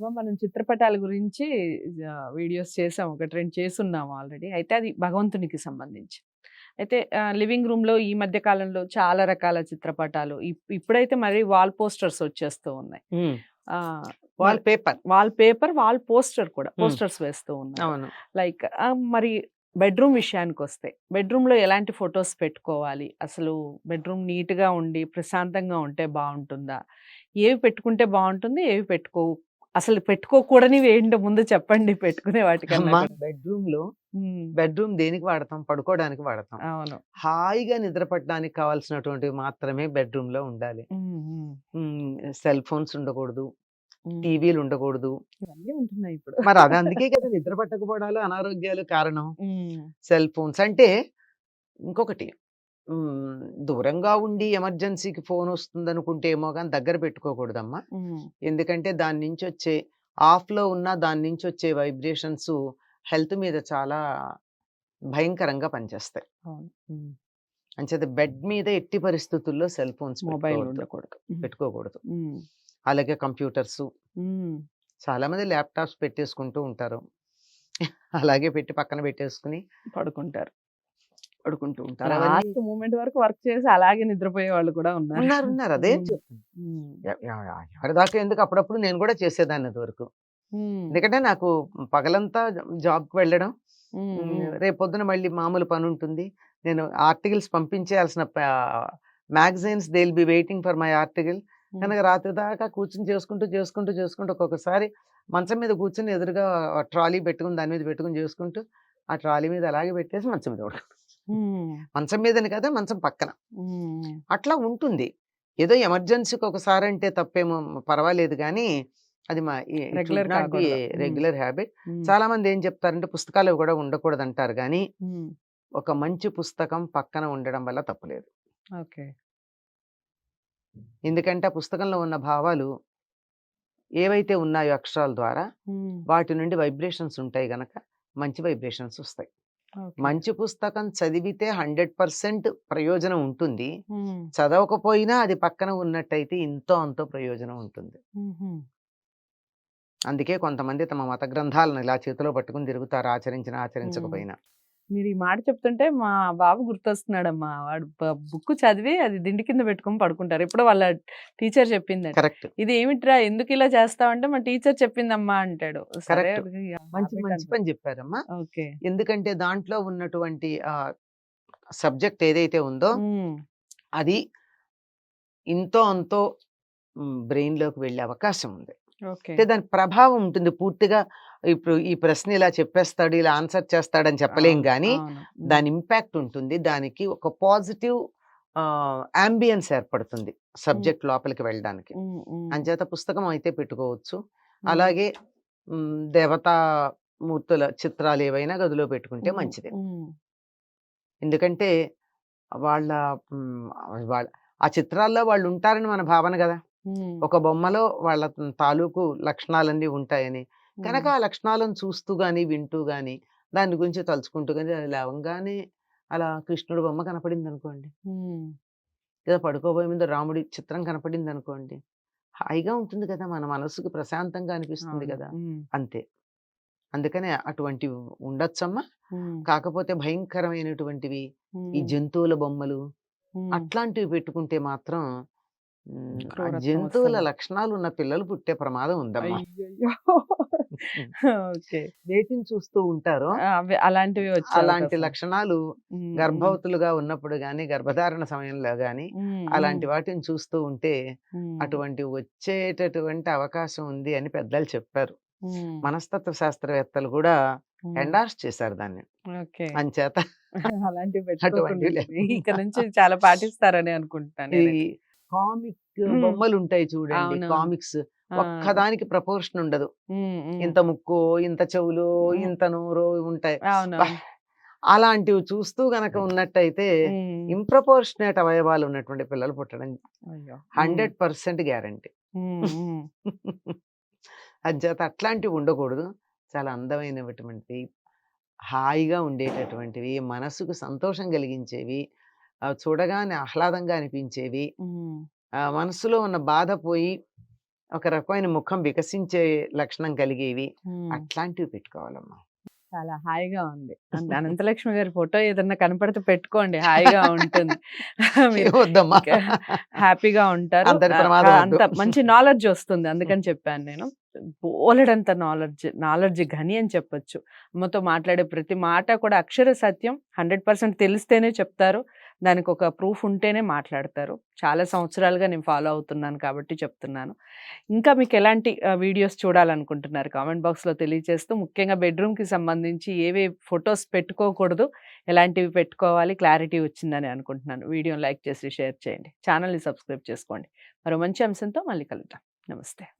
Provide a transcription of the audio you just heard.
మనం చిత్రపటాల గురించి వీడియోస్ చేసాం. ఒకటి రెండు చేసున్నాము ఆల్రెడీ. అయితే అది భగవంతునికి సంబంధించి. అయితే లివింగ్ రూమ్లో ఈ మధ్య కాలంలో చాలా రకాల చిత్రపటాలు. ఇప్- ఇప్పుడైతే మరి వాల్ పోస్టర్స్ వచ్చేస్తూ ఉన్నాయి. Wall paper. Wall paper wall poster కూడా పోస్టర్స్ వేస్తూ ఉన్నాయి లైక్ మరి బెడ్రూమ్ విషయానికి వస్తే బెడ్రూమ్లో ఎలాంటి ఫొటోస్ పెట్టుకోవాలి? అసలు బెడ్రూమ్ నీట్గా ఉండి ప్రశాంతంగా ఉంటే బాగుంటుందా? ఏవి పెట్టుకుంటే బాగుంటుంది ఏవి పెట్టుకో అసలు పెట్టుకోకూడనివి ఏంటో ముందు చెప్పండి పెట్టుకునే వాటికన్నా కూడా. బెడ్రూమ్లో బెడ్రూమ్ దేనికి వాడతాం? పడుకోవడానికి వాడతాం. అవును. హాయిగా నిద్రపట్టడానికి కావాల్సినటువంటివి మాత్రమే బెడ్రూమ్లో ఉండాలి సెల్ ఫోన్స్ ఉండకూడదు. టీవీలు ఉండకూడదు. ఇవన్నీ ఉంటున్నాయి ఇప్పుడు. మరి అది అందుకే కదా నిద్ర పట్టకపోవడాలు అనారోగ్యాలు కారణం. సెల్ ఫోన్స్ అంటే ఇంకొకటి. దూరంగా ఉండి ఎమర్జెన్సీకి ఫోన్ వస్తుంది అనుకుంటే ఏమో కానీ దగ్గర పెట్టుకోకూడదమ్మా. ఎందుకంటే దాని నుంచి వచ్చే ఆఫ్లో ఉన్న దాని నుంచి వచ్చే వైబ్రేషన్స్ హెల్త్ మీద చాలా భయంకరంగా పనిచేస్తాయి. అంచేత బెడ్ మీద ఎట్టి పరిస్థితుల్లో సెల్ ఫోన్స్ మొబైల్ ఉండకూడదు. పెట్టుకోకూడదు. అలాగే కంప్యూటర్స్. చాలా మంది ల్యాప్టాప్స్ పెట్టేసుకుంటూ ఉంటారు. అలాగే పెట్టి పక్కన పెట్టేసుకుని పడుకుంటారు. పడుకుంటూ ఉంటారు. లాస్ట్ మూమెంట్ వరకు వర్క్ చేసి అలాగే నిద్రపోయే వాళ్ళు కూడా ఉన్నారు. ఉన్నారు ఉన్నారు. అదే ఎవరిదాకా ఎందుకు? అప్పుడప్పుడు నేను కూడా చేసేదాన్ని అది వరకు. ఎందుకంటే నాకు పగలంతా జాబ్కి వెళ్ళడం. రేపు పొద్దున మళ్ళీ మామూలు పని ఉంటుంది. నేను articles పంపించేయాల్సిన magazines they will be waiting for my article. కనుక రాత్రి దాకా కూర్చుని చేసుకుంటూ చేసుకుంటూ చేసుకుంటూ ఒక్కొక్కసారి మంచం మీద కూర్చుని ఎదురుగా ట్రాలీ పెట్టుకుని దాని మీద పెట్టుకుని చేసుకుంటూ ఆ ట్రాలీ మీద అలాగే పెట్టేసి మంచం మీద పడుకుంటాను ఉమ్, మంచం మీదని కదా! మంచం పక్కన. అట్లా ఉంటుంది. ఏదో ఎమర్జెన్సీకి ఒకసారి అంటే తప్పేమో పర్వాలేదు కానీ అది మా. ఉమ్. Regular habit. చాలా మంది ఏం చెప్తారంటే పుస్తకాలు కూడా ఉండకూడదు అంటారు కానీ ఒక మంచి పుస్తకం పక్కన ఉండడం వల్ల తప్పులేదు. ఓకే. ఎందుకంటే ఆ పుస్తకంలో ఉన్న భావాలు ఏవైతే ఉన్నాయో అక్షరాల ద్వారా వాటి నుండి వైబ్రేషన్స్ ఉంటాయి గనక మంచి వైబ్రేషన్స్ వస్తాయి. మంచి పుస్తకం చదివితే హండ్రెడ్ పర్సెంట్ ప్రయోజనం ఉంటుంది. చదవకపోయినా అది పక్కన ఉన్నట్టయితే ఇంతో అంతో ప్రయోజనం ఉంటుంది. అందుకే కొంతమంది తమ మత గ్రంథాలను ఇలా చేతిలో పట్టుకుని తిరుగుతారు ఆచరించిన ఆచరించకపోయినా. మీరు ఈ మాట చెప్తుంటే మా బాబు గుర్తొస్తున్నాడమ్మా. వాడు బుక్ చదివి అది దిండి కింద పెట్టుకొని పడుకుంటారు. ఎప్పుడో వాళ్ళ టీచర్ చెప్పింది కరెక్ట్. ఇది ఏమిట్రా? ఎందుకు ఇలా చేస్తావంటే మా టీచర్ చెప్పిందమ్మా అంటాడు. మంచి మంచి. పని చెప్పారమ్మా. ఓకే. ఎందుకంటే దాంట్లో ఉన్నటువంటి ఆ సబ్జెక్ట్ ఏదైతే ఉందో అది ఇంతో అంతో బ్రెయిన్లోకి వెళ్ళే అవకాశం ఉంది. అంటే దాని ప్రభావం ఉంటుంది. పూర్తిగా ఇప్పుడు ఈ ప్రశ్న ఇలా చెప్పేస్తాడు ఇలా ఆన్సర్ చేస్తాడని చెప్పలేం కానీ దాని ఇంపాక్ట్ ఉంటుంది. దానికి ఒక పాజిటివ్ అంబియన్స్ ఏర్పడుతుంది సబ్జెక్ట్ లోపలికి వెళ్ళడానికి. అంచేత పుస్తకం అయితే పెట్టుకోవచ్చు. అలాగే దేవతా మూర్తుల చిత్రాలు ఏవైనా గదిలో పెట్టుకుంటే మంచిదే. ఎందుకంటే వాళ్ళ వాళ్ళ ఆ చిత్రాల్లో వాళ్ళు ఉంటారని మన భావన కదా! ఒక బొమ్మలో వాళ్ళ తాలూకు లక్షణాలన్నీ ఉంటాయని. కనుక ఆ లక్షణాలను చూస్తూ గాని వింటూ గాని దాని గురించి తలుచుకుంటూ గాని అది లేవంగానే అలా కృష్ణుడు బొమ్మ కనపడింది అనుకోండి లేదా పడుకోబోయే ముందు రాముడి చిత్రం కనపడింది అనుకోండి హాయిగా ఉంటుంది కదా! మన మనసుకు ప్రశాంతంగా అనిపిస్తుంది కదా! అంతే. అందుకనే అటువంటివి ఉండొచ్చమ్మా. కాకపోతే భయంకరమైనటువంటివి ఈ జంతువుల బొమ్మలు అట్లాంటివి పెట్టుకుంటే మాత్రం జంతువుల. లక్షణాలు ఉన్న పిల్లలు పుట్టే ప్రమాదం ఉందమ్మా. వేటిని చూస్తూ ఉంటారో అలాంటివి అలాంటి. లక్షణాలు గర్భవతులుగా ఉన్నప్పుడు గాని గర్భధారణ సమయంలో గాని అలాంటి వాటిని చూస్తూ ఉంటే అటువంటి వచ్చేటటువంటి అవకాశం ఉంది అని పెద్దలు చెప్పారు. మనస్తత్వ శాస్త్రవేత్తలు కూడా ఎండార్స్ చేశారు దాన్ని. అంచేత అలాంటివి అటువంటివి పెట్టుకోకుండా లేవు. ఇక నుంచి చాలా పాటిస్తారని అనుకుంటున్నాను. కామిక్. బొమ్మలు ఉంటాయి చూడండి. కామిక్స్. ఒక్కదానికి ప్రపోర్షన్ ఉండదు. ఇంత ముక్కు ఇంత చెవులు. ఇంత నోరు ఉంటాయి. అలాంటివి చూస్తూ గనక ఉన్నట్టయితే ఇంప్రపోర్షనేట్ అవయవాలు ఉన్నటువంటి పిల్లలు పుట్టడం. Hundred percent guarantee. అంచేత అట్లాంటివి ఉండకూడదు. చాలా అందమైనటువంటివి హాయిగా ఉండేటటువంటివి మనసుకు సంతోషం కలిగించేవి చూడగానే ఆహ్లాదంగా అనిపించేవి. మనసులో ఉన్న బాధ పోయి ఒక రకమైన ముఖం వికసించే లక్షణం కలిగేవి. అట్లాంటివి పెట్టుకోవాలమ్మా. చాలా హాయిగా ఉంది. అనంతలక్ష్మి గారి ఫోటో ఏదన్నా కనపడితే పెట్టుకోండి. హాయిగా ఉంటుంది. హ్యాపీగా ఉంటారు. అంత మంచి నాలెడ్జ్ వస్తుంది. అందుకని చెప్పాను నేను. బోలెడంత నాలెడ్జ్ నాలెడ్జ్ గని అని చెప్పొచ్చు. అమ్మతో మాట్లాడే ప్రతి మాట కూడా అక్షర సత్యం హండ్రెడ్ పర్సెంట్ తెలిస్తేనే చెప్తారు. దానికి ఒక ప్రూఫ్ ఉంటేనే మాట్లాడతారు. చాలా సంవత్సరాలుగా నేను ఫాలో అవుతున్నాను కాబట్టి చెప్తున్నాను. ఇంకా మీకు ఎలాంటి వీడియోస్ చూడాలనుకుంటున్నారు? కామెంట్ బాక్స్లో తెలియజేస్తూ ముఖ్యంగా బెడ్రూమ్కి సంబంధించి ఏవే ఫొటోస్ పెట్టుకోకూడదు ఎలాంటివి పెట్టుకోవాలి క్లారిటీ వచ్చిందని అనుకుంటున్నాను. వీడియోని లైక్ చేసి షేర్ చేయండి. ఛానల్ని సబ్స్క్రైబ్ చేసుకోండి. మరో మంచి అంశంతో మళ్ళీ కలుద్దాం. నమస్తే.